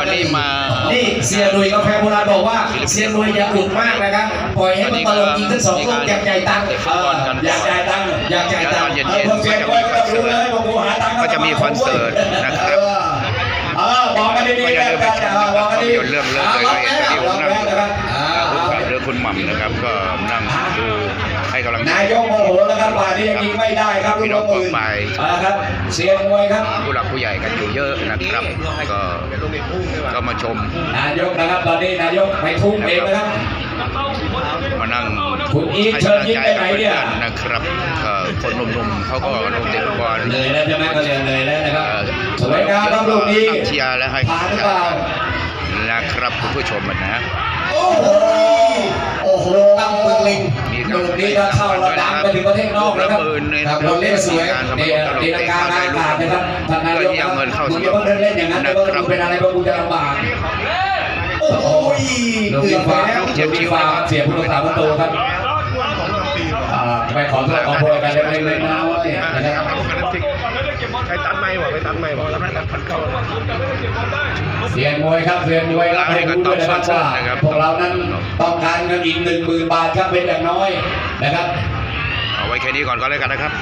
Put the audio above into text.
วันนี้มานี่เสียหนุ่ยกาแฟโบราณบอกว่าเสียหนุ่ยอย่าอุดมากนะครับปล่อยให้มันตลกอีกทั้งสองลูกอยากจ่ายตังค์เอออยากจ่ายตังค์อยากจ่ายตังค์เย็นๆเออพอเสียหนุ่ยก็รู้เลยว่ากูหาตังค์ก็จะมีคอนเสิร์ตนะครับเออเออบอกกันดีก็ๆอย่านะลืมไปครับชมเออบอกกันภาพดียนตร์เรื่องเลิฟเลยก็เห็นสตูดิโอลองนั่งแล้วนะครับอ่าผู้กับเรือคุณหม่ำนะครับ ก็นั่งดูให้กำลังใจนายกโมโหแล้วครับป่านนี้ยังยิงไม่ได้ครับลูกน้องอื่นไปเอาละครับ เสียงมวยครับผู้หลักผู้ใหญ่กันอยู่เยอะนะครับก็ ก็มาชม นายกนะครับตอนนี้นายกไปทุ่งเองนะครับ มานั่งคุณอีทให้เชิญกำลังยิ้มใจไปกับไหนเนี่ยเพื่อนๆนะครับก็คนหนุ่มๆเขาก็ลงเตะฟุตบอลเหนื่อยแล้วใช่ไหมก็เรียนเหนื่อยแล้วนะครับเอ่อสวยงามครับลูกนี้ตั้งเชียร์และให้ผ่านหรือเปล่านะครับคุณผู้ชมนะ ลิงลูกนี้ถ้าเข้าเราดังไปถึงประเทศนอกนะครับครับเราเล่นสวยเดเดนการอากาศนะครับท่านนายกครับมึงอย่าเพิ่งเล่นอย่างนั้นเดี๋ยวมึงเป็นอะไรบ้างกูจะลำบากโอ้โหลูกยิงฟ้าลูกยิงฟ้าเสียผู้รักษาประตูครับอ่าไปขอโทษขอโพยกันเล็กๆน้อยๆนะครับใครตัด ไม่บอกไปตัดไม่บอกแล้วตัดพันเข้าเสียนมวยครับเสียนมวยรับให้รู้ด้วยนะครับว่าพวกเรานั้นต้องการเงินอีกหนึ่งหมื่นบาทครับเป็นอย่างน้อยนะครับ เอาไว้แค่นี้ก่อนก็แล้วกันนะครับ